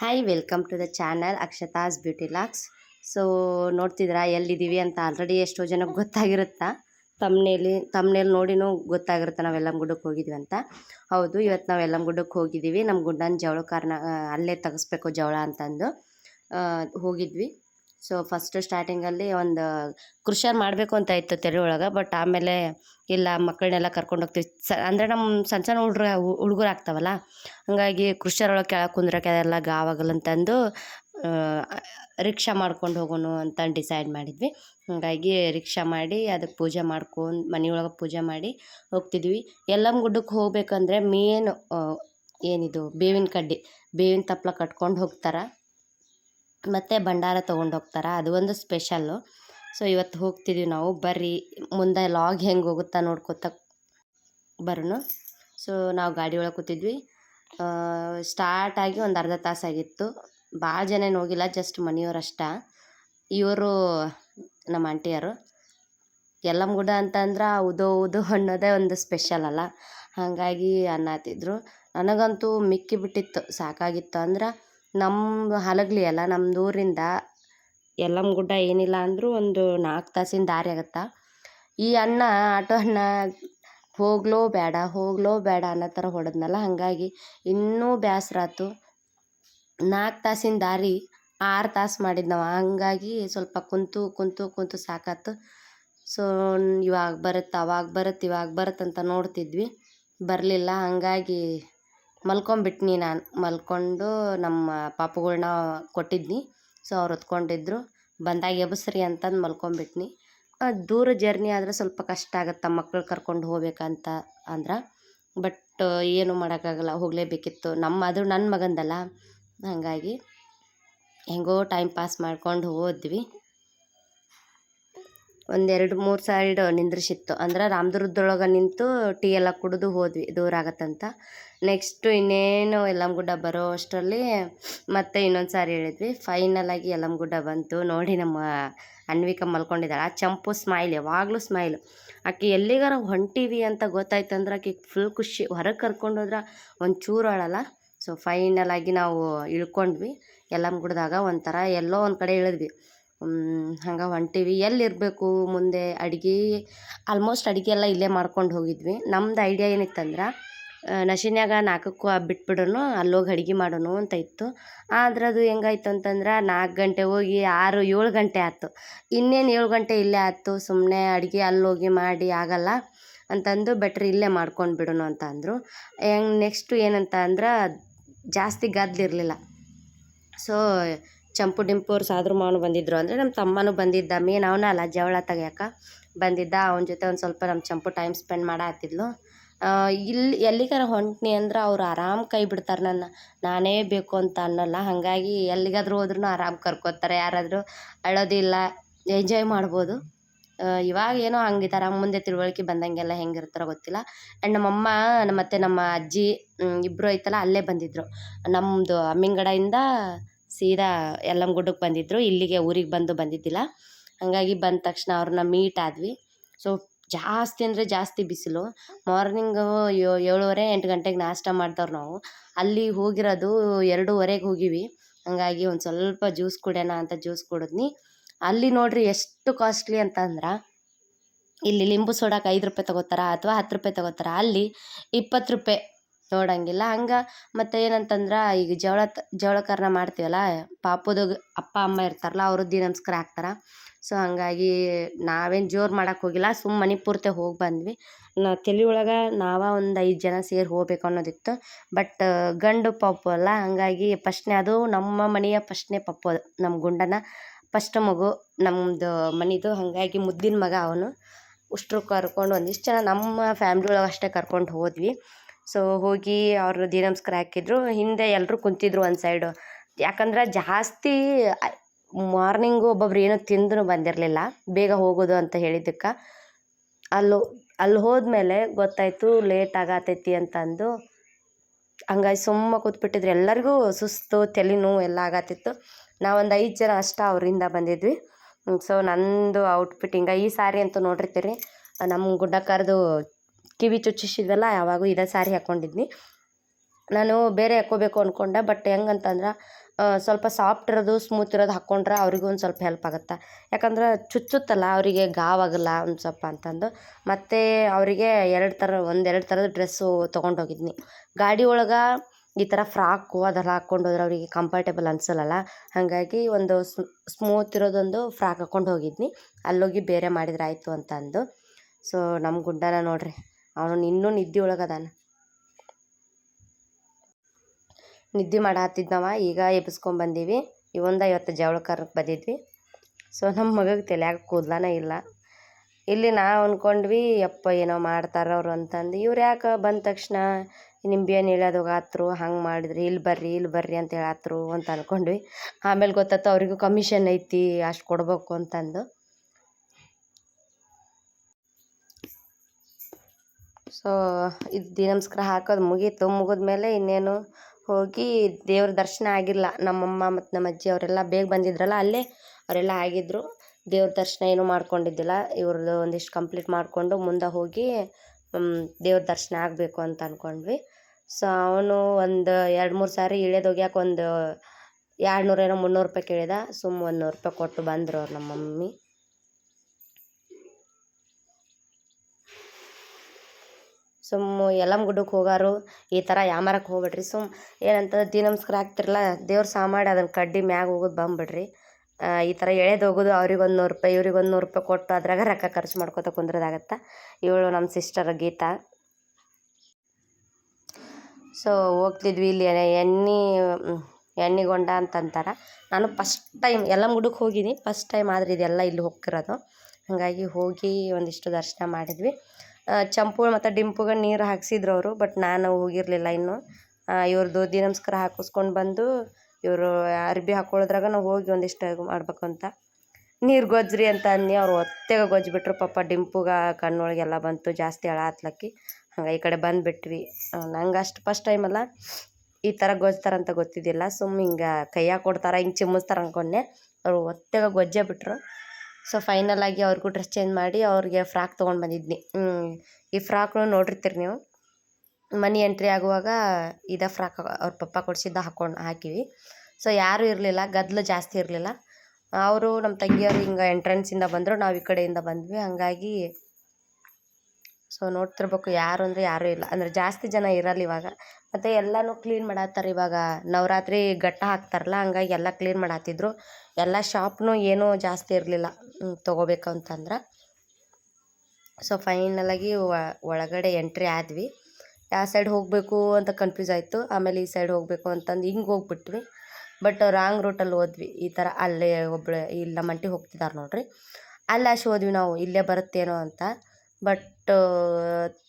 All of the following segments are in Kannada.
Hi welcome to the channel Akshata's beauty locks so ನೋಡ್ತಿದ್ರಾ, ಎಲ್ಲಿದ್ದೀವಿ ಅಂತ ಆಲ್ರೆಡಿ ಎಷ್ಟೋ ಜನಕ್ಕೆ ಗೊತ್ತಾಗಿರುತ್ತಾ? ತಮ್ಮನೇಲಿ ತಮ್ಮನೇಲಿ ನೋಡಿನೂ ಗೊತ್ತಾಗಿರುತ್ತೆ, ನಾವು ಎಲ್ಲಮ್ಮ ಗುಡ್ಡಕ್ಕೆ ಹೋಗಿದ್ವಿ ಅಂತ. ಹೌದು, ಇವತ್ತು ನಾವು ಎಲ್ಲಮ್ಮ ಗುಡ್ಡಕ್ಕೆ ಹೋಗಿದ್ದೀವಿ. ನಮ್ಮ ಗುಡ್ಡನ ಜವಳ ಕಾರಣ ಅಲ್ಲೇ ತೆಗೆಸ್ಬೇಕು ಜವಳ ಅಂತಂದು. ಹೋಗಿದ್ವಿ. ಸೊ ಫಸ್ಟ್ ಸ್ಟಾರ್ಟಿಂಗಲ್ಲಿ ಒಂದು ಕೃಷರ್ ಮಾಡಬೇಕು ಅಂತ ಇತ್ತು ತೆರೆ ಒಳಗೆ ಬಟ್ ಆಮೇಲೆ ಇಲ್ಲ ಮಕ್ಕಳನ್ನೆಲ್ಲ ಕರ್ಕೊಂಡು ಹೋಗ್ತೀವಿ. ಸ, ಅಂದರೆ ನಮ್ಮ ಸಣ್ಣ ಸಣ್ಣ ಹುಡ್ರು ಹುಡುಗರು ಆಗ್ತಾವಲ್ಲ, ಹಾಗಾಗಿ ಕೃಷಿಯರೊಳಗೆ ಕೆಳಗೆ ಕುಂದ್ರಕ್ಕೆ ಅದೆಲ್ಲ ಗಾವಾಗಲಂತಂದು ರಿಕ್ಷಾ ಮಾಡ್ಕೊಂಡು ಹೋಗೋಣ ಅಂತ ಡಿಸೈಡ್ ಮಾಡಿದ್ವಿ. ಹಾಗಾಗಿ ರಿಕ್ಷಾ ಮಾಡಿ ಅದಕ್ಕೆ ಪೂಜೆ ಮಾಡ್ಕೊಂಡು ಮನೆಯೊಳಗೆ ಪೂಜೆ ಮಾಡಿ ಹೋಗ್ತಿದ್ವಿ. ಎಲ್ಲಮ್ಮ ಗುಡ್ಡಕ್ಕೆ ಹೋಗ್ಬೇಕಂದ್ರೆ ಮೇನ್ ಏನಿದು, ಬೇವಿನ ಕಡ್ಡಿ, ಬೇವಿನ ತಪ್ಪಲ ಕಟ್ಕೊಂಡು ಹೋಗ್ತಾರೆ. ಮತ್ತು ಭಂಡಾರ ತೊಗೊಂಡು ಹೋಗ್ತಾರೆ? ಅದು ಒಂದು ಸ್ಪೆಷಲ್ಲು ಸೊ ಇವತ್ತು ಹೋಗ್ತಿದ್ದೀವಿ ನಾವು. ಬರ್ರಿ. ಮುಂದೆ ಲಾಗ್ ಹೆಂಗೆ ಹೋಗುತ್ತಾ ನೋಡ್ಕೊತ ಬರೋಣ. ಸೊ ನಾವು ಗಾಡಿ ಒಳಗೆ ಕೂತಿದ್ವಿ. ಸ್ಟಾರ್ಟ್ ಆಗಿ ಒಂದು ಅರ್ಧ ತಾಸಾಗಿತ್ತು ಭಾಳ ಜನ ಏನು ಹೋಗಿಲ್ಲ ಜಸ್ಟ್ ಮನೆಯವ್ರು ಅಷ್ಟ. ಇವರು ನಮ್ಮ ಆಂಟಿಯರು ಎಲ್ಲಮ್ಮಗುಡ ಅಂತಂದ್ರೆ ಉದೋ ಉದೋ ಅನ್ನೋದೇ ಒಂದು ಸ್ಪೆಷಲ್ ಅಲ್ಲ. ಹಾಗಾಗಿ ಅನ್ನತ್ತಿದ್ರು ನನಗಂತೂ ಮಿಕ್ಕಿ ಬಿಟ್ಟಿತ್ತು ಸಾಕಾಗಿತ್ತು. ಅಂದ್ರೆ ನಮ್ಮ ಹಲಗಲಿ ಅಲ್ಲ ನಮ್ದು ಊರಿಂದ ಯಲ್ಲಮ್ಮ ಗುಡ್ಡ ಏನಿಲ್ಲ ಅಂದರೂ ಒಂದು ನಾಲ್ಕು ತಾಸಿನ ದಾರಿ ಆಗತ್ತೆ? ಈ ಅಣ್ಣ, ಆಟೋ ಅಣ್ಣ ಹೋಗ್ಲೋ ಬೇಡ ಹೋಗ್ಲೋ ಬೇಡ ಅನ್ನೋ ಥರ ಹೊಡೆದ್ನಲ್ಲ? ಹಾಗಾಗಿ ಇನ್ನೂ ಬೇಸ್ರ ಆಯ್ತು ನಾಲ್ಕು ತಾಸಿನ ದಾರಿ ಆರು ತಾಸು ಮಾಡಿದ್ನವ. ಹಂಗಾಗಿ ಸ್ವಲ್ಪ ಕುಂತು ಕುಂತು ಕುಂತು ಸಾಕಾತು. ಸೊ, ಇವಾಗ ಬರುತ್ತೆ ಅವಾಗ ಬರುತ್ತೆ ಇವಾಗ ಬರುತ್ತೆ ಅಂತ ನೋಡ್ತಿದ್ವಿ. ಬರಲಿಲ್ಲ. ಹಾಗಾಗಿ ಮಲ್ಕೊಂಬಿಟ್ನಿ ನಾನು. ಮಲ್ಕೊಂಡು ನಮ್ಮ ಪಾಪುಗಳ್ನ ಕೊಟ್ಟಿದ್ನಿ. ಸೊ ಅವ್ರು ಹೊತ್ಕೊಂಡಿದ್ರು. ಬಂದಾಗ ಎಬ್ಸ್ರಿ ಅಂತಂದು ಮಲ್ಕೊಂಬಿಟ್ನಿ. ದೂರ ಜರ್ನಿ ಆದರೆ ಸ್ವಲ್ಪ ಕಷ್ಟ ಆಗುತ್ತೆ ಮಕ್ಕಳು ಕರ್ಕೊಂಡು ಹೋಗ್ಬೇಕಂತ ಅಂದ್ರೆ. ಬಟ್ ಏನು ಮಾಡೋಕ್ಕಾಗಲ್ಲ, ಹೋಗಲೇಬೇಕಿತ್ತು. ನಮ್ಮ ಅದು ನನ್ನ ಮಗಂದಲ್ಲ. ಹಾಗಾಗಿ ಹೆಂಗೋ ಟೈಮ್ ಪಾಸ್ ಮಾಡ್ಕೊಂಡು ಹೋದ್ವಿ. ಒಂದೆರಡು ಮೂರು ಸೈಡ್ ನಿಂದ್ರಿಸಿತ್ತು. ಅಂದ್ರೆ ರಾಮದುರ್ಗದೊಳಗೆ ನಿಂತು ಟೀ ಎಲ್ಲ ಕುಡಿದು ಹೋದ್ವಿ. ದೂರ ಆಗತ್ತಂತ. ನೆಕ್ಸ್ಟು ಇನ್ನೇನು ಯಲ್ಲಮ್ಮ ಗುಡ್ಡ ಬರೋ ಅಷ್ಟರಲ್ಲಿ ಮತ್ತೆ ಇನ್ನೊಂದು ಸಾರಿ ಹೇಳಿದ್ವಿ. ಫೈನಲ್ ಆಗಿ ಯಲ್ಲಮ್ಮ ಗುಡ್ಡ ಬಂತು. ನೋಡಿ ನಮ್ಮ ಅನ್ವಿಕ ಮಲ್ಕೊಂಡಿದ್ದಾಳೆ. ಆ ಚಂಪು ಸ್ಮೈಲ್ ಯಾವಾಗಲೂ ಸ್ಮೈಲ್ ಆಕೆ ಎಲ್ಲಿಗಾರ ಹೊಂಟೀವಿ ಅಂತ ಗೊತ್ತಾಯ್ತು ಅಂದ್ರೆ ಆಕೆ ಫುಲ್ ಖುಷಿ. ಹೊರಗೆ ಕರ್ಕೊಂಡು ಹೋದ್ರೆ ಒಂಚೂರು ಅಳಲ್ಲ. ಸೊ ಫೈನಲ್ ಆಗಿ ನಾವು ಇಳ್ಕೊಂಡ್ವಿ. ಯಲ್ಲಮ್ಮ ಗುಡ್ದಾಗ ಒಂಥರ ಎಲ್ಲೋ ಒಂದು ಕಡೆ ಇಳಿದ್ವಿ. ಹಂಗೆ ಹೊಂಟೀವಿ. ಎಲ್ಲಿರಬೇಕು ಮುಂದೆ? ಅಡುಗೆ ಆಲ್ಮೋಸ್ಟ್ ಅಡುಗೆ ಎಲ್ಲ ಇಲ್ಲೇ ಮಾಡ್ಕೊಂಡು ಹೋಗಿದ್ವಿ. ನಮ್ದು ಐಡಿಯಾ ಏನಿತ್ತಂದ್ರೆ ನಶಿನ್ಯಾಗ ನಾಲ್ಕಕ್ಕೂ ಬಿಟ್ಬಿಡೋನು, ಅಲ್ಲೋಗಿ ಅಡ್ಗೆ ಮಾಡೋನು ಅಂತ ಇತ್ತು. ಆದ್ರೆ ಅದು ಹೆಂಗಾಯ್ತು ಅಂತಂದ್ರೆ ನಾಲ್ಕು ಗಂಟೆ ಹೋಗಿ ಆರು, ಏಳು ಗಂಟೆ ಆಯ್ತು. ಇನ್ನೇನು ಏಳು ಗಂಟೆ ಇಲ್ಲೇ ಆಯ್ತು ಸುಮ್ಮನೆ ಅಡುಗೆ ಅಲ್ಲೋಗಿ ಮಾಡಿ ಆಗಲ್ಲ ಅಂತಂದು ಬೆಟ್ರ್ ಇಲ್ಲೇ ಮಾಡ್ಕೊಂಡು ಬಿಡೋಣ ಅಂತ ಅಂದರು. ಹೆಂಗೆ ನೆಕ್ಸ್ಟು ಏನಂತ ಅಂದ್ರೆ ಜಾಸ್ತಿ ಗದ್ದಿರಲಿಲ್ಲ ಸೊ ಚಂಪು ಡಿಂಪು ಅವ್ರು ಸಾದ್ರು ಮಾವನು ಬಂದಿದ್ರು ಅಂದರೆ ನಮ್ಮ ತಮ್ಮನೂ ಬಂದಿದ್ದ ಮೇನ್ ಅವನ ಅಲ್ಲ, ಜವಳ ತೆಗಿಯಕ್ಕೆ ಬಂದಿದ್ದ. ಅವನ ಜೊತೆ ಒಂದು ಸ್ವಲ್ಪ ನಮ್ಮ ಚಂಪು ಟೈಮ್ ಸ್ಪೆಂಡ್ ಮಾಡತ್ತಿದ್ಲು ಇಲ್ಲಿ ಎಲ್ಲಿಗಾರ ಹೊಂಟ್ನಿ ಅಂದ್ರೆ ಅವ್ರು ಆರಾಮ್ ಕೈ ಬಿಡ್ತಾರೆ ನನ್ನ. ನಾನೇ ಬೇಕು ಅಂತ ಅನ್ನಲ್ಲ. ಹಾಗಾಗಿ ಎಲ್ಲಿಗಾದ್ರೂ ಹೋದ್ರೂ ಆರಾಮ್ ಕರ್ಕೋತಾರೆ. ಯಾರಾದರೂ ಅಳೋದಿಲ್ಲ ಎಂಜಾಯ್ ಮಾಡ್ಬೋದು. ಇವಾಗ ಏನೋ ಹಂಗಿದ್ದಾರೆ ಮುಂದೆ ತಿಳುವಳಿಕೆ ಬಂದಂಗೆಲ್ಲ ಹೆಂಗಿರ್ತಾರೋ ಗೊತ್ತಿಲ್ಲ. ಆ್ಯಂಡ್ ನಮ್ಮಮ್ಮ ನಮ್ಮ ಮತ್ತು ನಮ್ಮ ಅಜ್ಜಿ ಇಬ್ಬರು ಐತಲ್ಲ, ಅಲ್ಲೇ ಬಂದಿದ್ದರು ನಮ್ಮದು ಅಮ್ಮಿಂಗಡೆಯಿಂದ ಸೀದಾ ಗುಡ್ಡಕ್ಕೆ ಬಂದಿದ್ದರು ಇಲ್ಲಿಗೆ ಊರಿಗೆ ಬಂದು ಬಂದಿದ್ದಿಲ್ಲ. ಹಾಗಾಗಿ ಬಂದ ತಕ್ಷಣ ಅವ್ರನ್ನ ಮೀಟ್ ಆದ್ವಿ. ಸೊ ಜಾಸ್ತಿ ಅಂದರೆ ಜಾಸ್ತಿ ಬಿಸಿಲು. ಮಾರ್ನಿಂಗು ಏಳುವರೆ ಎಂಟು ಗಂಟೆಗೆ ನಾಷ್ಟ ಮಾಡ್ದವ್ರು ನಾವು. ಅಲ್ಲಿ ಹೋಗಿರೋದು ಎರಡೂವರೆಗೆ ಹೋಗಿವಿ. ಹಾಗಾಗಿ ಒಂದು ಸ್ವಲ್ಪ ಜ್ಯೂಸ್ ಕುಡಿಯೋಣ ಅಂತ ಜ್ಯೂಸ್ ಕುಡಿದ್ನಿ. ಅಲ್ಲಿ ನೋಡ್ರಿ ಎಷ್ಟು ಕಾಸ್ಟ್ಲಿ ಅಂತ ಅಂದ್ರೆ ಇಲ್ಲಿ ಲಿಂಬು ಸೋಡಾಕ್ಕೆ ಐದು ರೂಪಾಯಿ ತಗೋತಾರ ಅಥವಾ ಹತ್ತು ರೂಪಾಯಿ ತಗೋತಾರ. ಅಲ್ಲಿ ಇಪ್ಪತ್ತು ರೂಪಾಯಿ ನೋಡಂಗಿಲ್ಲ. ಹಂಗೆ ಮತ್ತು ಏನಂತಂದ್ರೆ ಈಗ ಜವಳ ಜವಳಕರ್ನ ಮಾಡ್ತೀವಲ್ಲ ಪಾಪದ ಅಪ್ಪ ಅಮ್ಮ ಇರ್ತಾರಲ್ಲ ಅವ್ರದ್ದು ನಮಸ್ಕಾರ ಹಾಕ್ತಾರೆ. ಸೊ, ಹಾಗಾಗಿ ನಾವೇನು ಜೋರು ಮಾಡೋಕೆ ಹೋಗಿಲ್ಲ. ಸುಮ್ಮ ಮನೆ ಪೂರ್ತಿ ಹೋಗಿ ಬಂದ್ವಿ. ನಾ ತಲೆ ಒಳಗೆ ನಾವೇ ಒಂದು ಐದು ಜನ ಸೇರಿ ಹೋಗ್ಬೇಕು ಅನ್ನೋದಿತ್ತು. ಬಟ್, ಗಂಡು ಪಪ್ಪು ಅಲ್ಲ. ಹಾಗಾಗಿ ಫಸ್ಟ್ನೇ ಅದು ನಮ್ಮ ಮನೆಯ ಫಸ್ಟ್ನೇ ಪಪ್ಪು ಅದು ನಮ್ಮ ಗುಂಡನ. ಫಸ್ಟ್ ಮಗು ನಮ್ಮದು ಮನೆದು. ಹಾಗಾಗಿ ಮುದ್ದಿನ ಮಗ ಅವನು. ಉಷ್ಟ್ರು ಕರ್ಕೊಂಡು ಒಂದಿಷ್ಟು ಜನ ನಮ್ಮ ಫ್ಯಾಮ್ಲಿ ಒಳಗೆ ಅಷ್ಟೇ ಕರ್ಕೊಂಡು ಹೋದ್ವಿ. ಸೊ, ಹೋಗಿ ಅವರು ನಮಸ್ಕಾರ ಹಾಕಿದ್ರು. ಹಿಂದೆ ಎಲ್ಲರೂ ಕುಂತಿದ್ರು ಒಂದು ಸೈಡು ಯಾಕಂದ್ರೆ ಜಾಸ್ತಿ ಮಾರ್ನಿಂಗು ಒಬ್ಬೊಬ್ರು ಏನೂ ತಿಂದು ಬಂದಿರಲಿಲ್ಲ. ಬೇಗ ಹೋಗೋದು ಅಂತ ಹೇಳಿದ್ದಕ್ಕೆ. ಅಲ್ಲಿ ಅಲ್ಲಿ ಹೋದ್ಮೇಲೆ ಗೊತ್ತಾಯಿತು ಲೇಟ್ ಆಗತೈತಿ ಅಂತಂದು. ಹಂಗಾಗಿ ಸುಮ್ಮ ಕೂತ್ಬಿಟ್ಟಿದ್ರು. ಎಲ್ಲರಿಗೂ ಸುಸ್ತು, ತಲೆ ನೋವು ಎಲ್ಲ ಆಗತ್ತಿತ್ತು. ನಾವೊಂದು ಐದು ಜನ ಅಷ್ಟ ಅವರಿಂದ ಬಂದಿದ್ವಿ. ಸೊ ನಂದು ಔಟ್ಫಿಟ್ ಹಿಂಗೆ ಈ ಸಾರಿ ಅಂತೂ ನೋಡಿರ್ತೀರಿ. ನಮ್ಮ ಗುಡ್ಡಕ್ಕರ್ದು ಕಿವಿ ಚುಚ್ಚಿಸಿದ್ವಲ್ಲ, ಯಾವಾಗೂ ಇದೇ ಸಾರಿ ಹಾಕ್ಕೊಂಡಿದ್ನಿ ನಾನು ಬೇರೆ ಹಾಕ್ಕೋಬೇಕು ಅಂದ್ಕೊಂಡೆ ಬಟ್ ಹೆಂಗಂತಂದ್ರೆ ಸ್ವಲ್ಪ ಸಾಫ್ಟ್ ಇರೋದು ಸ್ಮೂತ್ ಇರೋದು ಹಾಕ್ಕೊಂಡ್ರೆ ಅವ್ರಿಗೂ ಒಂದು ಸ್ವಲ್ಪ ಹೆಲ್ಪ್ ಆಗುತ್ತೆ. ಯಾಕಂದ್ರೆ ಚುಚ್ಚುತ್ತಲ್ಲ, ಅವರಿಗೆ ಗಾವಾಗಲ್ಲ ಒಂದು ಸ್ವಲ್ಪ ಅಂತಂದು. ಮತ್ತು ಅವರಿಗೆ ಎರಡು ಥರ ಒಂದೆರಡು ಥರದ ಡ್ರೆಸ್ಸು ತೊಗೊಂಡೋಗಿದ್ನಿ. ಗಾಡಿ ಒಳಗೆ ಈ ಥರ ಫ್ರಾಕು ಅದೆಲ್ಲ ಹಾಕ್ಕೊಂಡು ಹೋದ್ರೆ ಅವರಿಗೆ ಕಂಫರ್ಟೇಬಲ್ ಅನ್ಸಲ್ಲಲ್ಲ. ಹಾಗಾಗಿ ಒಂದು ಸ್ಮೂತ್ ಇರೋದೊಂದು ಫ್ರಾಕ್ ಹಾಕ್ಕೊಂಡು ಹೋಗಿದ್ನಿ. ಅಲ್ಲೋಗಿ ಬೇರೆ ಮಾಡಿದ್ರೆ ಆಯಿತು ಅಂತ ಅಂದು ಸೊ ನಮ್ಮ ಗುಡ್ಡನ ನೋಡ್ರಿ. ಅವನು ಇನ್ನೂ ನಿದ್ದೆ ಒಳಗದಾನ. ನಿದ್ದೆ ಮಾಡತ್ತಿದ್ದವ ಈಗ ಎಬ್ಬಿಸ್ಕೊಂಬಂದೀವಿ ಇವೊಂದು ಇವತ್ತು ಜವಳಕಾರಕ್ಕೆ ಬಂದಿದ್ವಿ. ಸೊ ನಮ್ಮ ಮಗಗೆ ತಲೆಯಾಗ ಕೂದ್ಲಾನ ಇಲ್ಲ. ಇಲ್ಲಿ ನಾವು ಅಂದ್ಕೊಂಡ್ವಿ ಯಪ್ಪ ಏನೋ ಮಾಡ್ತಾರ ಅವರು ಅಂತಂದು. ಇವ್ರು ಯಾಕೆ ಬಂದ ತಕ್ಷಣ ನಿಂಬೆ ಹಣ್ಣು ಇಳ್ಯೋದು ಹೋಗಾತ್ರು, ಹಂಗೆ ಮಾಡಿದ್ರಿ ಇಲ್ಲಿ ಬರ್ರಿ ಇಲ್ಲಿ ಬರ್ರಿ ಅಂತ ಹೇಳಾತ್ರು ಅಂತ ಅಂದ್ಕೊಂಡ್ವಿ ಆಮೇಲೆ ಗೊತ್ತಾಯ್ತು ಅವ್ರಿಗೂ ಕಮಿಷನ್ ಐತಿ, ಅಷ್ಟು ಕೊಡಬೇಕು ಅಂತಂದು. ಸೊ ಇದು ನಮಸ್ಕಾರ ಹಾಕೋದು ಮುಗೀತು. ಮುಗಿದ್ಮೇಲೆ ಇನ್ನೇನು ಹೋಗಿ ದೇವ್ರ ದರ್ಶನ ಆಗಿಲ್ಲ ನಮ್ಮಮ್ಮ ಮತ್ತು ನಮ್ಮ ಅಜ್ಜಿ ಅವರೆಲ್ಲ ಬೇಗ ಬಂದಿದ್ರಲ್ಲ ಅಲ್ಲೇ ಅವರೆಲ್ಲ ಆಗಿದ್ದರು ದೇವ್ರ ದರ್ಶನ ಏನೂ ಮಾಡ್ಕೊಂಡಿದ್ದಿಲ್ಲ. ಇವ್ರದ್ದು ಒಂದಿಷ್ಟು ಕಂಪ್ಲೀಟ್ ಮಾಡಿಕೊಂಡು ಮುಂದೆ ಹೋಗಿ ದೇವ್ರ ದರ್ಶನ ಆಗಬೇಕು ಅಂತ ಅಂದ್ಕೊಂಡ್ವಿ ಸೊ ಅವನು ಒಂದು ಎರಡು ಮೂರು ಸಾರಿ ಇಳಿದೋಗ್ಯಾಕೆ ಒಂದು ಎರಡು ನೂರೇನೋ ಮುನ್ನೂರು ರೂಪಾಯಿ ಕೇಳಿದ. ಸುಮ್ಮ ಒಂದು ನೂರು ರೂಪಾಯಿ ಕೊಟ್ಟು ಬಂದರು ಅವ್ರು ನಮ್ಮ ಮಮ್ಮಿ ಸುಮ್ಮ ಎಲ್ಲಮ್ ಗುಡ್ಡಕ್ಕೆ ಹೋಗಾರು, ಈ ಥರ ಯಾಮಾರಕ್ಕೆ ಹೋಗ್ಬೇಡ್ರಿ. ಸುಮ್ ಏನಂತ ದಿ ನಮಸ್ಕಾರ ಹಾಕ್ತಿರಲ್ಲ ದೇವ್ರ ಸಾಮಾಡಿ ಅದನ್ನು ಕಡ್ಡಿ ಮ್ಯಾಗ ಹೋಗೋದು ಬಂದ್ಬಿಡ್ರಿ. ಈ ಥರ ಎಳೆದು ಹೋಗೋದು ಅವ್ರಿಗೆ ಒಂದು ನೂರು ರೂಪಾಯಿ, ಇವ್ರಿಗೆ ಒಂದು ನೂರು ರೂಪಾಯಿ ಕೊಟ್ಟು ಅದ್ರಾಗ ರೊಕ್ಕ ಖರ್ಚು ಮಾಡ್ಕೊತ ಕುಂದ್ರದಾಗತ್ತೆ. ಇವಳು ನಮ್ಮ ಸಿಸ್ಟರ್ ಗೀತಾ. ಸೊ, ಹೋಗ್ತಿದ್ವಿ ಇಲ್ಲಿ ಎಣ್ಣೆ ಎಣ್ಣೆಗೊಂಡ ಅಂತಂತಾರೆ. ನಾನು ಫಸ್ಟ್ ಟೈಮ್ ಎಲ್ಲಮ್ ಗುಡ್ಡಕ್ಕೆ ಹೋಗಿದ್ದೀನಿ ಫಸ್ಟ್ ಟೈಮ್ ಆದರೆ ಇದೆಲ್ಲ ಇಲ್ಲಿ ಹೋಗ್ತಿರೋದು. ಹಾಗಾಗಿ ಹೋಗಿ ಒಂದಿಷ್ಟು ದರ್ಶನ ಮಾಡಿದ್ವಿ. ಚಂಪು ಮತ್ತು ಡಿಂಪುಗೆ ನೀರು ಹಾಕ್ಸಿದ್ರು ಅವರು ಬಟ್ ನಾನು ಹೋಗಿರಲಿಲ್ಲ ಇನ್ನೂ. ದೋದಿ ನಮಸ್ಕಾರ ಹಾಕಿಸ್ಕೊಂಡು ಬಂದು ಇವರು ಅರ್ಬಿ ಹಾಕೊಳ್ಳೋದ್ರಾಗ ನಾವು ಹೋಗಿ ಒಂದಿಷ್ಟು ಮಾಡ್ಬೇಕು ಅಂತ. ನೀರು ಗೊಜ್ಜ್ರಿ ಅಂತ ಅನ್ನಿ ಅವ್ರು ಒತ್ತೆಗೆ ಗೊಜ್ಜಿಬಿಟ್ರು ಪಾಪ ಡಿಂಪುಗೆ ಕಣ್ಣೊಳಗೆಲ್ಲ ಬಂತು, ಜಾಸ್ತಿ ಅಳ ಹತ್ಲಕ್ಕಿ ಹಂಗೆ ಈ ಕಡೆ ಬಂದುಬಿಟ್ವಿ. ನಂಗೆ ಅಷ್ಟು ಫಸ್ಟ್ ಟೈಮಲ್ಲ ಈ ಥರ ಗೊಜ್ತಾರಂತ ಗೊತ್ತಿದ್ದಿಲ್ಲ. ಸುಮ್ಮ ಹಿಂಗೆ ಕೈಯಾಗ ಕೊಡ್ತಾರೆ, ಹಿಂಗೆ ಚಿಮ್ಮಿಸ್ತಾರೆ ಅಂದ್ಕೊಂಡೆ ಅವ್ರು ಒತ್ತೆಗೆ ಗೊಜ್ಜೆ ಬಿಟ್ರು. ಸೊ ಫೈನಲಾಗಿ ಅವ್ರಿಗೂ ಡ್ರೆಸ್ ಚೇಂಜ್ ಮಾಡಿ ಅವ್ರಿಗೆ ಫ್ರಾಕ್ ತೊಗೊಂಡು ಬಂದಿದ್ನಿ. ಈ ಫ್ರಾಕ್ನು ನೋಡಿರ್ತೀರಿ ನೀವು. ಮನಿ ಎಂಟ್ರಿ ಆಗುವಾಗ ಇದೇ ಫ್ರಾಕ್ ಅವ್ರ ಪಪ್ಪ ಕೊಡಿಸಿದ್ದ ಹಾಕೊಂಡು, ಹಾಕಿವಿ. ಸೊ ಯಾರೂ ಇರಲಿಲ್ಲ ಗದ್ಲು ಜಾಸ್ತಿ ಇರಲಿಲ್ಲ. ಅವರು ನಮ್ಮ ತಂಗಿಯವರು ಹಿಂಗೆ ಎಂಟ್ರೆನ್ಸಿಂದ ಬಂದರು, ನಾವು ಈ ಕಡೆಯಿಂದ ಬಂದ್ವಿ. ಹಾಗಾಗಿ ಸೊ ನೋಡ್ತಿರ್ಬೇಕು, ಯಾರು ಅಂದರೆ ಯಾರೂ ಇಲ್ಲ. ಅಂದರೆ ಜಾಸ್ತಿ ಜನ ಇರಲ್ಲ ಇವಾಗ. ಮತ್ತು ಎಲ್ಲನೂ ಕ್ಲೀನ್ ಮಾಡತ್ತಾರೆ ಇವಾಗ. ನವರಾತ್ರಿ ಘಟ್ಟ ಹಾಕ್ತಾರಲ್ಲ, ಹಂಗಾಗಿ ಎಲ್ಲ ಕ್ಲೀನ್ ಮಾಡತ್ತಿದ್ರು ಎಲ್ಲ ಶಾಪ್ನು ಏನೂ ಜಾಸ್ತಿ ಇರಲಿಲ್ಲ ತೊಗೋಬೇಕು ಅಂತಂದ್ರೆ. ಸೊ ಫೈನಲಾಗಿ ಒಳಗಡೆ ಎಂಟ್ರಿ ಆದ್ವಿ. ಯಾವ ಸೈಡ್ ಹೋಗಬೇಕು ಅಂತ ಕನ್ಫ್ಯೂಸ್ ಆಯಿತು. ಆಮೇಲೆ ಈ ಸೈಡ್ ಹೋಗಬೇಕು ಅಂತಂದು ಹಿಂಗೆ ಹೋಗ್ಬಿಟ್ವಿ. ಬಟ್ ರಾಂಗ್ ರೂಟಲ್ಲಿ ಹೋದ್ವಿ. ಈ ಥರ ಅಲ್ಲೇ ಒಬ್ಬಳು ಇಲ್ಲ ಮಂಟಿ ಹೋಗ್ತಿದ್ದಾರೆ ನೋಡ್ರಿ. ಅಲ್ಲಿ ಅಷ್ಟು ಹೋದ್ವಿ ನಾವು. ಇಲ್ಲೇ ಬರುತ್ತೇನೋ ಅಂತ. ಬಟ್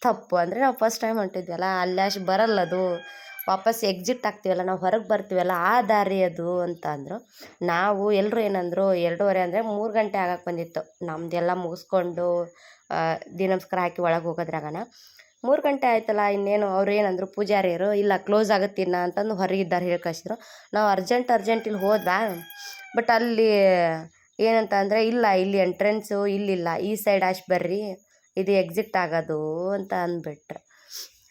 ತಪ್ಪು ಅಂದರೆ ನಾವು ಫಸ್ಟ್ ಟೈಮ್ ಹೊಂಟಿದ್ವಲ್ಲ, ಅಲ್ಲಿ ಅಷ್ಟು ಬರಲ್ಲ ಅದು. ವಾಪಸ್ ಎಕ್ಸಿಟ್ ಆಗ್ತೀವಲ್ಲ, ನಾವು ಹೊರಗೆ ಬರ್ತೀವಲ್ಲ, ಆ ದಾರಿ ಅದು ಅಂತ ಅಂದರು. ನಾವು ಎಲ್ಲರೂ ಏನಂದರು, ಎರಡೂವರೆ ಅಂದರೆ ಮೂರು ಗಂಟೆ ಆಗಕ್ಕೆ ಬಂದಿತ್ತು. ನಮ್ಮದೆಲ್ಲ ಮುಗಿಸ್ಕೊಂಡು ದಿ ನಮಸ್ಕಾರ ಹಾಕಿ ಒಳಗೆ ಹೋಗೋದ್ರಾಗನ. ಮೂರು ಗಂಟೆ ಆಯ್ತಲ್ಲ, ಇನ್ನೇನು ಅವ್ರು ಏನಂದರು, ಪೂಜಾರಿಯರು, ಇಲ್ಲ ಕ್ಲೋಸ್ ಆಗುತ್ತೆ ಇನ್ನು ಅಂತಂದು ಹೊರಗಿದ್ದಾರೆ ಹೇಳಿ ನಾವು ಅರ್ಜೆಂಟ್ ಅರ್ಜೆಂಟ್ ಇಲ್ಲಿ ಹೋದ್ವಾ? ಬಟ್ ಅಲ್ಲಿ ಏನಂತ ಅಂದರೆ, ಇಲ್ಲ, ಇಲ್ಲಿ ಎಂಟ್ರೆನ್ಸು ಇಲ್ಲಿಲ್ಲ, ಈ ಸೈಡ್ ಅಷ್ಟು ಬರ್ರಿ. ಇದು ಎಕ್ಸಿಟ್ ಆಗೋದು ಅಂತ ಅಂದ್ಬಿಟ್ರು.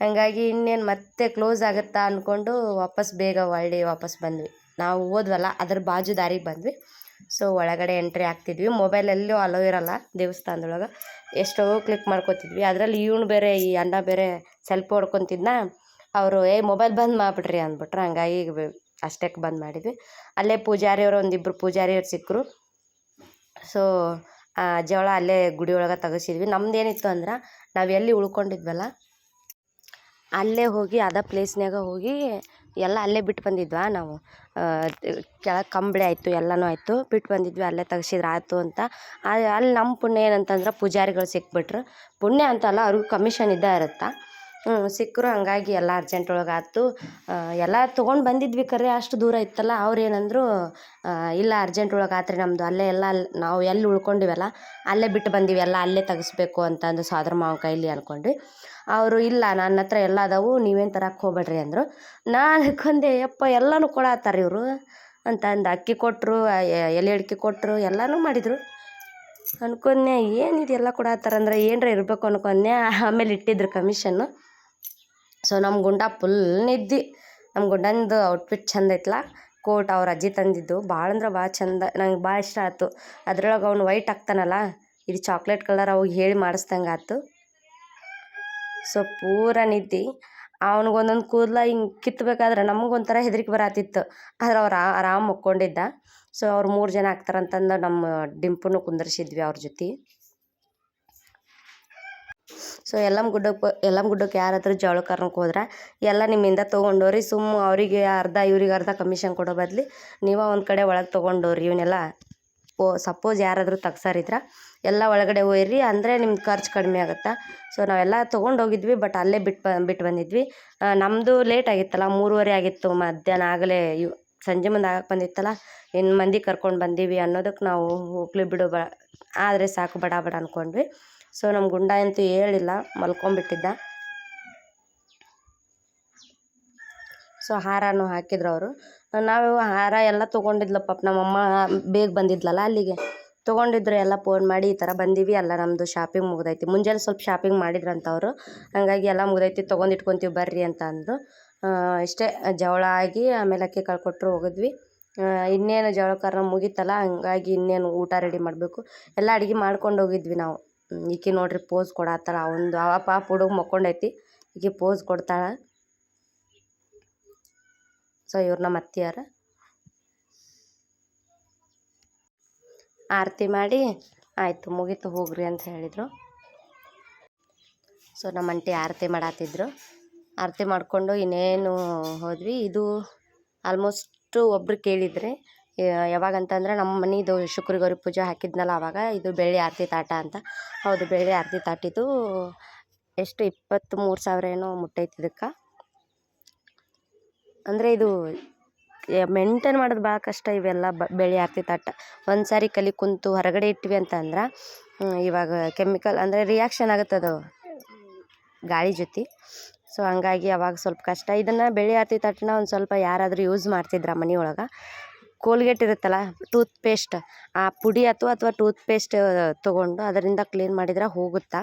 ಹಾಗಾಗಿ ಇನ್ನೇನು ಮತ್ತೆ ಕ್ಲೋಸ್ ಆಗುತ್ತಾ ಅಂದ್ಕೊಂಡು ವಾಪಸ್ ಬೇಗ ಹೊಳ್ಳಿ, ವಾಪಸ್ ಬಂದ್ವಿ. ನಾವು ಓದ್ವಲ್ಲ ಅದ್ರ ಬಾಜು ದಾರಿಗೆ ಬಂದ್ವಿ. ಸೊ ಒಳಗಡೆ ಎಂಟ್ರಿ ಆಗ್ತಿದ್ವಿ ಮೊಬೈಲಲ್ಲೂ ಅಲೋ ಇರಲ್ಲ ದೇವಸ್ಥಾನದೊಳಗೆ. ಎಷ್ಟೋ ಕ್ಲಿಕ್ ಮಾಡ್ಕೊತಿದ್ವಿ. ಅದರಲ್ಲಿ ಇವನು ಬೇರೆ, ಈ ಅಣ್ಣ ಬೇರೆ ಸೆಲ್ಫಿ ಹೊಡ್ಕೊತಿದ್ನ. ಅವರು, ಏ ಮೊಬೈಲ್ ಬಂದ್ ಮಾಡಿಬಿಡ್ರಿ ಅಂದ್ಬಿಟ್ರು. ಹಂಗಾಗಿ ಅಷ್ಟಕ್ಕೆ ಬಂದ್ ಮಾಡಿದ್ವಿ. ಅಲ್ಲೇ ಪೂಜಾರಿಯವರು ಒಂದಿಬ್ಬರು ಪೂಜಾರಿಯವ್ರು ಸಿಕ್ಕರು ಸೊ ಜವಳ ಅಲ್ಲೇ ಗುಡಿ ಒಳಗೆ ತೆಗೆಸಿದ್ವಿ. ನಮ್ದು ಏನಿತ್ತು ಅಂದ್ರೆ ನಾವು ಎಲ್ಲಿ ಉಳ್ಕೊಂಡಿದ್ವಲ್ಲ ಅಲ್ಲೇ ಹೋಗಿ ಅದ ಪ್ಲೇಸ್ನಾಗ ಹೋಗಿ ಎಲ್ಲ ಅಲ್ಲೇ ಬಿಟ್ಟು ಬಂದಿದ್ವಾ ನಾವು. ಕೆಳಗೆ ಕಂಬಳಿ ಆಯಿತು, ಎಲ್ಲನೂ ಆಯಿತು ಬಿಟ್ಟು ಬಂದಿದ್ವಿ, ಅಲ್ಲೇ ತೆಗ್ಸಿದ್ರೆ ಆಯಿತು ಅಂತ. ಅಲ್ಲಿ ನಮ್ಮ ಪುಣ್ಯ ಏನಂತಂದ್ರೆ ಪೂಜಾರಿಗಳು ಸಿಕ್ಬಿಟ್ರು. ಪುಣ್ಯ ಅಂತಲ್ಲ ಅವ್ರಿಗೂ ಕಮಿಷನ್ ಇದ್ದೇ ಇರುತ್ತೆ. ಸಿಕ್ಕರು ಹಾಗಾಗಿ ಎಲ್ಲ ಅರ್ಜೆಂಟ್ ಒಳಗೆ ಆಯ್ತು. ಎಲ್ಲ ತೊಗೊಂಡು ಬಂದಿದ್ವಿ ಖರೆ ಅಷ್ಟು ದೂರ ಇತ್ತಲ್ಲ, ಅವ್ರು ಇಲ್ಲ ಅರ್ಜೆಂಟ್ ಒಳಗೆ ಆತ್ರಿ ನಮ್ಮದು ಅಲ್ಲೇ ಎಲ್ಲ ನಾವು ಎಲ್ಲಿ ಉಳ್ಕೊಂಡಿವಲ್ಲ, ಅಲ್ಲೇ ಬಿಟ್ಟು ಬಂದೀವಿ, ಎಲ್ಲ ಅಲ್ಲೇ ತೆಗಿಸ್ಬೇಕು ಅಂತಂದು ಸೋದ್ರ ಮಾವ ಕೈಲಿ ಅಂದ್ಕೊಂಡ್ವಿ ಅವರು, ಇಲ್ಲ ನನ್ನ ಹತ್ರ ಎಲ್ಲ ಅದಾವು, ನೀವೇನು ತರಕ್ಕೆ ಹೋಗ್ಬೇಡ್ರಿ ಅಂದರು. ನಾನು ಅನ್ಕೊಂಡೆ, ಯಪ್ಪ, ಎಲ್ಲನೂ ಕೊಡತ್ತಾರ ಇವರು ಅಂತ ಅಂದು ಅಕ್ಕಿ ಕೊಟ್ಟರು ಎಲೆ ಅಡಿಕೆ ಕೊಟ್ಟರು ಎಲ್ಲನೂ ಮಾಡಿದರು. ಅನ್ಕೊಂಡೆ ಏನಿದೆಲ್ಲ ಕೊಡತ್ತಾರಂದ್ರೆ ಏನರ ಇರಬೇಕು ಅನ್ಕೊಂಡೆ, ಆಮೇಲೆ ಇಟ್ಟಿದ್ರು ಕಮಿಷನ್ನು ಸೊ ನಮ್ಮ ಗುಂಡ ಫುಲ್ ನಿದ್ದೆ. ನಮ್ಮ ಗುಂಡಂದು ಔಟ್ಫಿಟ್ ಚಂದ ಐತ್ಲ. ಕೋಟ್ ಅವ್ರ ಅಜ್ಜಿ ತಂದಿದ್ದು. ಭಾಳ ಅಂದ್ರೆ ಭಾಳ ಚಂದ. ನಂಗೆ ಭಾಳ ಇಷ್ಟ ಆಯ್ತು ಅದ್ರೊಳಗೆ ಅವ್ನು ವೈಟ್ ಹಾಕ್ತಾನಲ್ಲ, ಇದು ಚಾಕ್ಲೇಟ್ ಕಲರ್ ಅವಾಗ ಹೇಳಿ ಮಾಡಿಸ್ದಂಗೆ ಆಯ್ತು ಸೊ ಪೂರ ನಿದ್ದೆ. ಅವನಿಗೊಂದೊಂದು ಕೂದಲ ಹಿಂಗೆ ಕಿತ್ತಬೇಕಾದ್ರೆ ನಮಗೊಂಥರ ಹೆದರಿಕೆ ಬರತ್ತಿತ್ತು ಆದ್ರೆ ಅವ್ರು ಆರಾಮ್ ಒಕ್ಕೊಂಡಿದ್ದ ಸೊ ಅವ್ರು ಮೂರು ಜನ ಆಗ್ತಾರಂತಂದು ನಮ್ಮ ಡಿಂಪುನು ಕುಂದರ್ಸಿದ್ವಿ ಅವ್ರ ಜೊತೆ. ಸೊ ಎಲ್ಲಮ್ಮ ಗುಡ್ಡಕ್ಕೆ ಎಲ್ಲಮ್ಮ ಗುಡ್ಡಕ್ಕೆ ಯಾರಾದರೂ ಜವಳ ಕರ್ನಕ್ಕೆ ಹೋದ್ರೆ, ಎಲ್ಲ ನಿಮ್ಮಿಂದ ತೊಗೊಂಡೋರಿ ಸುಮ್ಮ ಅವರಿಗೆ ಅರ್ಧ, ಇವ್ರಿಗೆ ಅರ್ಧ ಕಮಿಷನ್ ಕೊಡೋ ಬದ್ಲು ನೀವೇ ಒಂದು ಕಡೆ ಒಳಗೆ ತೊಗೊಂಡೋರಿ ಇವನ್ನೆಲ್ಲ ಓ ಸಪೋಸ್ ಯಾರಾದರೂ ತಗ್ಸಾರಿದ್ರೆ, ಎಲ್ಲ ಒಳಗಡೆ ಒಯ್ಯಿರಿ ಅಂದರೆ ನಿಮ್ದು ಖರ್ಚು ಕಡಿಮೆ ಆಗುತ್ತೆ. ಸೊ ನಾವೆಲ್ಲ ತೊಗೊಂಡೋಗಿದ್ವಿ ಬಟ್ ಅಲ್ಲೇ ಬಿಟ್ಟು ಬಿಟ್ಟು ಬಂದಿದ್ವಿ. ನಮ್ಮದು ಲೇಟ್ ಆಗಿತ್ತಲ್ಲ, ಮೂರುವರೆ ಆಗಿತ್ತು, ಮಧ್ಯಾಹ್ನ ಆಗಲೇ ಇವ್, ಸಂಜೆ ಮುಂದೆ ಆಗಕ್ಕೆ ಬಂದಿತ್ತಲ್ಲ ಇನ್ನು ಮಂದಿ ಕರ್ಕೊಂಡು ಬಂದೀವಿ ಅನ್ನೋದಕ್ಕೆ ನಾವು ಹೋಗ್ಲಿ ಬಿಡು ಬ, ಆದರೆ ಸಾಕು, ಬಡ ಬಡ ಅಂದ್ಕೊಂಡ್ವಿ ಸೊ ನಮ್ಮ ಗುಂಡ ಅಂತೂ ಹೇಳಿಲ್ಲ ಮಲ್ಕೊಂಬಿಟ್ಟಿದ್ದ ಸೊ ಹಾರನೂ ಹಾಕಿದ್ರು ಅವರು. ನಾವು ಹಾರ ಎಲ್ಲ ತೊಗೊಂಡಿದ್ಲ ಪಾಪ ನಮ್ಮಮ್ಮ ಬೇಗ ಬಂದಿದ್ಲಲ್ಲ ಅಲ್ಲಿಗೆ. ತೊಗೊಂಡಿದ್ರು ಎಲ್ಲ ಫೋನ್ ಮಾಡಿ, ಈ ಥರ ಬಂದೀವಿ, ಎಲ್ಲ ನಮ್ಮದು ಶಾಪಿಂಗ್ ಮುಗ್ದೈತಿ. ಮುಂಜಾನೆ ಸ್ವಲ್ಪ ಶಾಪಿಂಗ್ ಮಾಡಿದ್ರಂತ ಅವರು. ಹಾಗಾಗಿ ಎಲ್ಲ ಮುಗ್ದೈತಿ, ತೊಗೊಂಡಿಟ್ಕೊತೀವಿ ಬರ್ರಿ ಅಂತ ಅಂದರು. ಇಷ್ಟೇ, ಜವಳ ಆಗಿ ಆಮೇಲೆ ಅಕ್ಕಿ ಕಾಳು ಕೊಟ್ಟರು ಹೋಗಿದ್ವಿ ಇನ್ನೇನು ಜವಳ ಕಾರಣ ಮುಗೀತಲ್ಲ, ಹಂಗಾಗಿ ಇನ್ನೇನು ಊಟ ರೆಡಿ ಮಾಡಬೇಕು. ಎಲ್ಲ ಅಡುಗೆ ಮಾಡ್ಕೊಂಡು ಹೋಗಿದ್ವಿ ನಾವು. ಈಕಿ ನೋಡ್ರಿ ಪೋಸ್ ಕೊಡತ್ತಾಳ ಒಂದು ಆ ಪಾಪ ಹುಡುಗ ಮಕ್ಕೊಂಡೈತಿ, ಈಕಿ ಪೋಸ್ ಕೊಡ್ತಾಳೆ. ಸೊ ಇವ್ರು ನಮ್ಮ ಅತ್ತಿಯಾರ. ಆರತಿ ಮಾಡಿ, ಆಯಿತು, ಮುಗೀತು, ಹೋಗ್ರಿ ಅಂತ ಹೇಳಿದರು. ಸೊ ನಮ್ಮ ಅಂಟಿ ಆರತಿ ಮಾಡತ್ತಿದ್ರು ಆರತಿ ಮಾಡಿಕೊಂಡು ಇನ್ನೇನು ಹೋದ್ವಿ. ಇದು ಆಲ್ಮೋಸ್ಟು ಒಬ್ರು ಕೇಳಿದ್ರೆ ಯಾವಾಗ ಅಂತಂದ್ರೆ ನಮ್ಮ ಮನೆದು ಶುಕ್ರ ಗೌರಿ ಪೂಜೆ ಹಾಕಿದ್ನಲ್ಲ ಆವಾಗ ಇದು ಬೆಳ್ಳಿ ಆರತಿ ತಾಟ ಅಂತ. ಹೌದು, ಬೆಳ್ಳಿ ಆರತಿ ತಾಟಿದು ಎಷ್ಟು ಇಪ್ಪತ್ತ್ಮೂರು ಸಾವಿರ ಏನೋ ಮುಟ್ಟೈತಿ ಇದಕ್ಕೆ. ಅಂದರೆ ಇದು ಮೇಂಟೈನ್ ಮಾಡೋದು ಭಾಳ ಕಷ್ಟ ಇವೆಲ್ಲ ಬೆಳ್ಳಿ ಆರತಿ ತಾಟ. ಒಂದು ಸಾರಿ ಕಲಿ ಕುಂತು ಹೊರಗಡೆ ಇಟ್ವಿ ಅಂತಂದ್ರೆ ಇವಾಗ ಕೆಮಿಕಲ್ ಅಂದರೆ ರಿಯಾಕ್ಷನ್ ಆಗುತ್ತೆ ಅದು, ಗಾಳಿ ಜೊತೆ. ಸೊ ಹಂಗಾಗಿ ಅವಾಗ ಸ್ವಲ್ಪ ಕಷ್ಟ. ಇದನ್ನು ಬೆಳ್ಳಿ ಆರತಿ ತಟ್ಟನ ಒಂದು ಸ್ವಲ್ಪ ಯಾರಾದರೂ ಯೂಸ್ ಮಾಡ್ತಿದ್ರ ಮನೆಯೊಳಗೆ. ಕೋಲ್ಗೇಟ್ ಇರುತ್ತಲ್ಲ ಟೂತ್ ಪೇಸ್ಟ್ ಆ ಪುಡಿ ಅಥವಾ ಅಥವಾ ಟೂತ್ ಪೇಸ್ಟ್ ತೊಗೊಂಡು ಅದರಿಂದ ಕ್ಲೀನ್ ಮಾಡಿದ್ರೆ ಹೋಗುತ್ತಾ?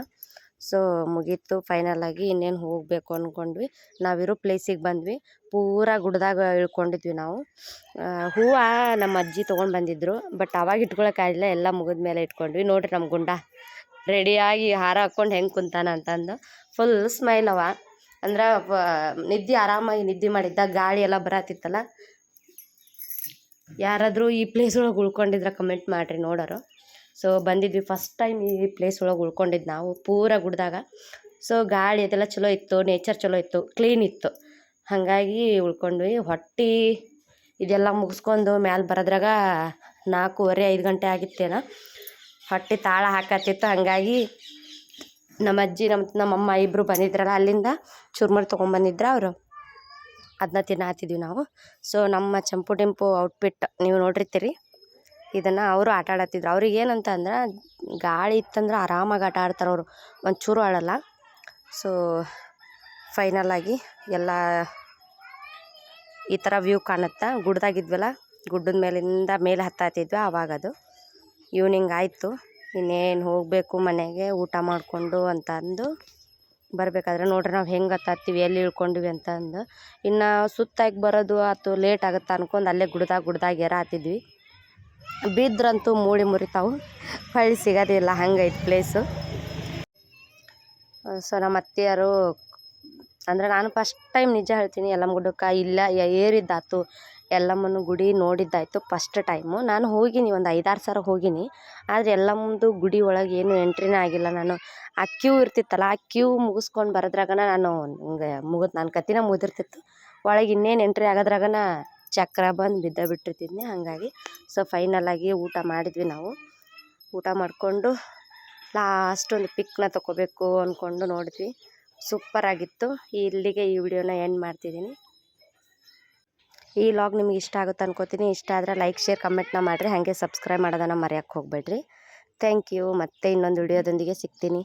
ಸೊ ಮುಗೀತು ಫೈನಲ್ ಆಗಿ ಇನ್ನೇನು ಹೋಗಬೇಕು ಅಂದ್ಕೊಂಡ್ವಿ ನಾವಿರೋ ಪ್ಲೇಸಿಗೆ ಬಂದ್ವಿ. ಪೂರಾ ಗುಡ್ದಾಗ ಇಳ್ಕೊಂಡಿದ್ವಿ ನಾವು. ಹೂವು ನಮ್ಮ ಅಜ್ಜಿ ತೊಗೊಂಡು ಬಂದಿದ್ರು ಬಟ್ ಅವಾಗ ಇಟ್ಕೊಳಕ್ಕಾಗಿಲ್ಲ ಎಲ್ಲ ಮುಗಿದ ಮೇಲೆ ಇಟ್ಕೊಂಡ್ವಿ. ನೋಡಿರಿ ನಮ್ಮ ಗುಂಡ. ರೆಡಿಯಾಗಿ ಹಾರ ಹಾಕ್ಕೊಂಡು ಹೆಂಗೆ ಕುಂತಾನ ಅಂತಂದು. ಫುಲ್ ಸ್ಮೈಲ್ ಅವ. ಅಂದ್ರೆ ನಿದ್ದೆ ಆರಾಮಾಗಿ ನಿದ್ದೆ ಮಾಡಿದ್ದ, ಗಾಳಿ ಎಲ್ಲ ಬರತ್ತಿತ್ತಲ್ಲ ಯಾರಾದರೂ ಈ ಪ್ಲೇಸ್ ಒಳಗೆ ಉಳ್ಕೊಂಡಿದ್ರೆ ಕಮೆಂಟ್ ಮಾಡಿರಿ ನೋಡೋರು. ಸೊ ಬಂದಿದ್ವಿ ಫಸ್ಟ್ ಟೈಮ್ ಈ ಪ್ಲೇಸ್ ಒಳಗೆ ಉಳ್ಕೊಂಡಿದ್ದು ನಾವು, ಪೂರ ಗುಡ್ದಾಗ. ಸೊ ಗಾಳಿ ಅದೆಲ್ಲ ಚಲೋ ಇತ್ತು ನೇಚರ್ ಚಲೋ ಇತ್ತು ಕ್ಲೀನ್ ಇತ್ತು. ಹಾಗಾಗಿ ಉಳ್ಕೊಂಡ್ವಿ, ಹೊಟ್ಟೆ ಇದೆಲ್ಲ ಮುಗಿಸ್ಕೊಂಡು ಮ್ಯಾಲೆ ಬರೋದ್ರಾಗ ನಾಲ್ಕೂವರೆ, ಐದು ಗಂಟೆ ಆಗಿತ್ತೇನ. ಹೊಟ್ಟೆ ತಾಳ ಹಾಕತ್ತಿತ್ತು, ಹಾಗಾಗಿ ನಮ್ಮ ಅಜ್ಜಿ ನಮ್ಮ ನಮ್ಮಮ್ಮ ಇಬ್ಬರು ಬಂದಿದ್ರಲ್ಲ ಅಲ್ಲಿಂದ ಚುರ್ಮುರಿ ತೊಗೊಂಬಂದಿದ್ರ ಅವರು. ಅದನ್ನ ತಿನ್ನಾತಿದ್ವಿ ನಾವು. ಸೊ ನಮ್ಮ ಚಂಪು ಟೆಂಪು ಔಟ್ಫಿಟ್ ನೀವು ನೋಡಿರ್ತೀರಿ. ಇದನ್ನು ಅವರು ಆಟ ಆಡತ್ತಿದ್ರು. ಅವ್ರಿಗೆ ಏನಂತ ಅಂದ್ರೆ, ಗಾಳಿ ಇತ್ತಂದ್ರೆ ಆರಾಮಾಗಿ ಆಟ ಆಡ್ತಾರೆ ಅವರು. ಒಂಚೂರು ಆಡಲ್ಲ. ಸೊ ಫೈನಲ್ ಆಗಿ ಎಲ್ಲ ಈ ಥರ ವ್ಯೂ ಕಾಣುತ್ತಾ? ಗುಡ್ದಾಗಿದ್ವಲ್ಲ? ಗುಡ್ಡದ ಮೇಲಿಂದ ಮೇಲೆ ಹತ್ತಾತಿದ್ವಿ ಆವಾಗ ಅದು. ಈವ್ನಿಂಗ್ ಆಯಿತು. ಇನ್ನೇನು ಹೋಗಬೇಕು ಮನೆಗೆ, ಊಟ ಮಾಡಿಕೊಂಡು ಅಂತ ಅಂದು. ಬರಬೇಕಾದ್ರೆ ನೋಡ್ರಿ ನಾವು ಹೆಂಗೆ ಹತ್ತತ್ತೀವಿ, ಎಲ್ಲಿ ಇಳ್ಕೊಂಡ್ವಿ ಅಂತ ಅಂದು ಇನ್ನು ಸುತ್ತಾಗಿ ಬರೋದು ಆಯ್ತು ಲೇಟ್ ಆಗುತ್ತೆ ಅನ್ಕೊಂಡು ಅಲ್ಲೇ ಗುಡ್ದಾಗ ಗುಡ್ದಾಗ ಏರ ಹತ್ತಿದ್ವಿ. ಬಿದ್ದರಂತೂ ಮೂಳಿ ಮುರಿತಾವು. ಹೊಳ್ಳಿ ಸಿಗೋದಿಲ್ಲ ಹಂಗೈತೆ ಪ್ಲೇಸು ಸೊ ನಮ್ಮ ಅತ್ತೆಯರು ಅಂದರೆ ನಾನು ಫಸ್ಟ್ ಟೈಮ್ ನಿಜ ಹೇಳ್ತೀನಿ ಯಲ್ಲಮ್ಮ ಗುಡ್ಡಕ್ಕೆ ಇಲ್ಲ, ಏರಿದ್ದಾತು. ಯಲ್ಲಮ್ಮನ ಗುಡಿ ನೋಡಿದ್ದಾಯಿತು ಫಸ್ಟ್ ಟೈಮು ನಾನು ಹೋಗೀನಿ, ಒಂದು ಐದಾರು ಸಲ ಹೋಗೀನಿ. ಆದರೆ ಎಲ್ಲಮ್ಮದು ಗುಡಿ ಒಳಗೆ ಏನು ಎಂಟ್ರಿನೇ ಆಗಿಲ್ಲ. ನಾನು ಆ ಕ್ಯೂ ಇರ್ತಿತ್ತಲ್ಲ, ಆ ಕ್ಯೂ ಮುಗಿಸ್ಕೊಂಡು ಬರೋದ್ರಾಗನ ನಾನು ಹಿಂಗೆ ಮುಗಿದು ನನ್ನ ಕತ್ತಿನ ಮುಗಿದಿರ್ತಿತ್ತು. ಒಳಗೆ ಇನ್ನೇನು ಎಂಟ್ರಿ ಆಗೋದ್ರಾಗನ ಚಕ್ರ ಬಂದು ಬಿದ್ದ ಬಿಟ್ಟಿರ್ತಿದ್ನಿ. ಹಾಗಾಗಿ ಸೊ ಫೈನಲಾಗಿ ಊಟ ಮಾಡಿದ್ವಿ ನಾವು. ಊಟ ಮಾಡಿಕೊಂಡು ಲಾಸ್ಟ್ ಒಂದು ಪಿಕ್ನ ತೊಗೋಬೇಕು ಅಂದ್ಕೊಂಡು ನೋಡಿದ್ವಿ. ಸೂಪರ್ ಆಗಿತ್ತು. ಇಲ್ಲಿಗೆ ಈ ವಿಡಿಯೋನ ಎಂಡ್ ಮಾಡ್ತಿದ್ದೀನಿ ಈ ಲಾಗ್ ನಿಮ್ಗೆ ಇಷ್ಟ ಆಗುತ್ತೆ ಅನ್ಕೋತೀನಿ. ಇಷ್ಟ ಆದರೆ ಲೈಕ್ ಶೇರ್ ಕಮೆಂಟ್ನ ಮಾಡಿರಿ. ಹಾಗೆ ಸಬ್ಸ್ಕ್ರೈಬ್ ಮಾಡೋದನ್ನು ಮರೆಯೋಕ್ಕೆ ಹೋಗಬೇಡ್ರಿ. ಥ್ಯಾಂಕ್ ಯು ಮತ್ತೆ ಇನ್ನೊಂದು ವಿಡಿಯೋದೊಂದಿಗೆ ಸಿಗ್ತೀನಿ.